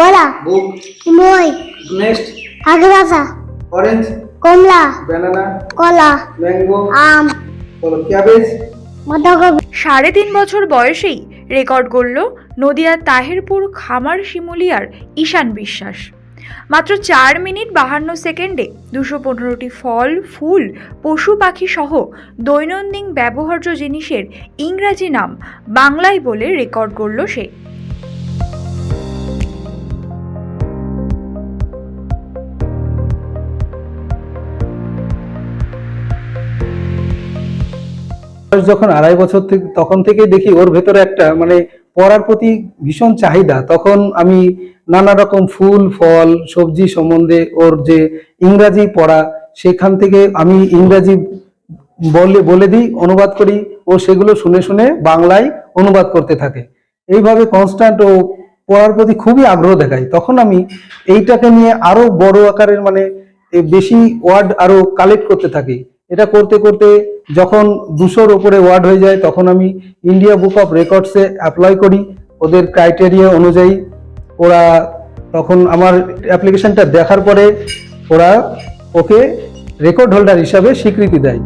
বলা book, মই nest, আগ্রাসা orange, কমলা banana, কলা mango, আম বলো cabbage, বাঁধাকপি সাড়ে তিন বছর বয়সেই রেকর্ড গড়ল নদিয়ার তাহেরপুর খামার শিমুলিয়ার ঈশান বিশ্বাস। মাত্র চার মিনিট বাহান্ন সেকেন্ডে দুশো পনেরোটি ফল ফুল পশু পাখি সহ দৈনন্দিন ব্যবহার্য জিনিসের ইংরাজি নাম বাংলায় বলে রেকর্ড গড়ল সে। যখন আড়াই বছর থেকে, তখন থেকে দেখি ওর ভেতরে একটা মানে পড়ার প্রতি ভীষণ চাহিদা। তখন আমি নানা রকম ফুল, ফল, সবজি সম্বন্ধে ওর যে ইংরাজি পড়া, সেখান থেকে আমি ইংরাজি বলে বলে দিই, অনুবাদ করি। ও সেগুলো শুনে শুনে বাংলায় অনুবাদ করতে থাকে। এইভাবে কনস্ট্যান্ট ও পড়ার প্রতি খুবই আগ্রহ দেখায়। তখন আমি এইটাকে নিয়ে আরও বড় আকারের মানে বেশি ওয়ার্ড আরও কালেক্ট করতে থাকি। এটা করতে করতে যখন দুশোর ওপরে ওয়ার্ড হয়ে যায় তখন আমি ইন্ডিয়া বুক অফ রেকর্ডসে অ্যাপ্লাই করি। ওদের ক্রাইটেরিয়া অনুযায়ী ওরা তখন আমার অ্যাপ্লিকেশনটা দেখার পরে ওরা ওকে রেকর্ড হোল্ডার হিসাবে স্বীকৃতি দেয়।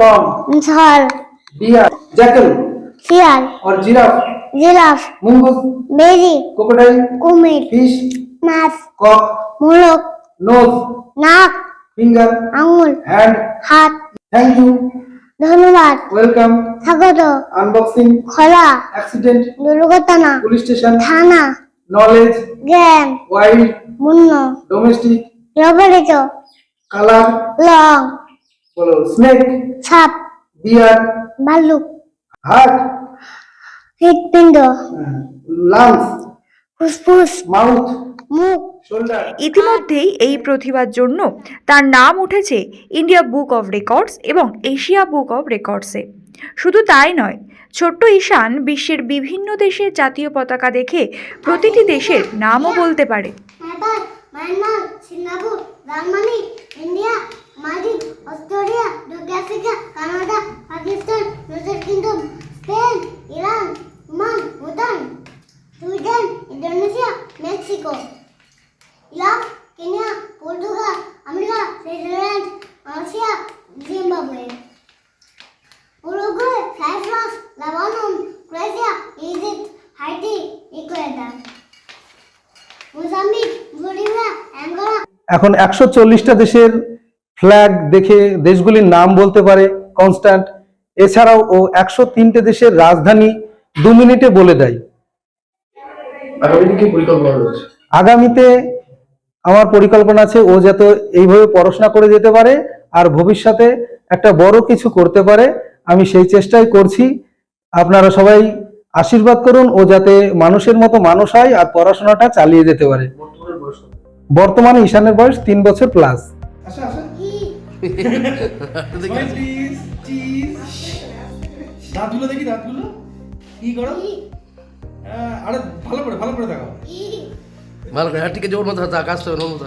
Tom, ঝড় deer, jackal শিয়াল or giraffe, জিরাফ mongoose, বেরি crocodile, কুমির fish, মাছ cock, মোরগ nose, নাক finger, আঙুল hand. হাত Thank you, ধন্যবাদ welcome, স্বাগত unboxing, খোলা accident, দুর্ঘটনা police station, থানা knowledge, জ্ঞান wild, মুন্ন domestic, ব্যবহৃত color, লং বলো snake, সাপ deer, ভাল্লুক হৃৎপিণ্ড lungs, ফুসফুস mouth, মুখ. ইতিমধ্যেই এই প্রতিভার জন্য তার নাম উঠেছে ইন্ডিয়া বুক অফ রেকর্ডস এবং এশিয়া বুক অফ রেকর্ডসে। শুধু তাই নয় ছোট্ট ঈশান বিশ্বের বিভিন্ন দেশের জাতীয় পতাকা দেখে প্রতিটি দেশের নামও বলতে পারে। Lebanon Croatia Egypt Haiti Ecuador Mozambique Bolivia Angola এখন একশো চল্লিশটা দেশের ফ্ল্যাগ দেখে দেশগুলির নাম বলতে পারে কনস্ট্যান্ট এছাড়াও ও একশো তিনটে দেশের রাজধানী দু মিনিটে বলে দেয়। আগামীতে কি পরিকল্পনা রয়েছে? আগামীতে আমার পরিকল্পনা আছে ও যাতে এইভাবে পড়াশোনা করে যেতে পারে। আর ভবিষ্যতে একটা বড় কিছু করতে পারে আমি সেই চেষ্টাই করছি। আপনারা সবাই আশীর্বাদ করুন ও যাতে মানুষের মতো মানুষ হয় আর পড়াশোনাটা চালিয়ে যেতে পারে। বর্তমানে বয়স কত? বর্তমানে ঈশানের বয়স তিন বছর প্লাস আসা আসা দেখি। চিজ চিজ দাঁতগুলো দেখি দাঁতগুলো। কি করো? আরে ভালো করে ভালো করে দেখাও। ভালো করে ঠিক আছে ওর মতো থাক ওর মতো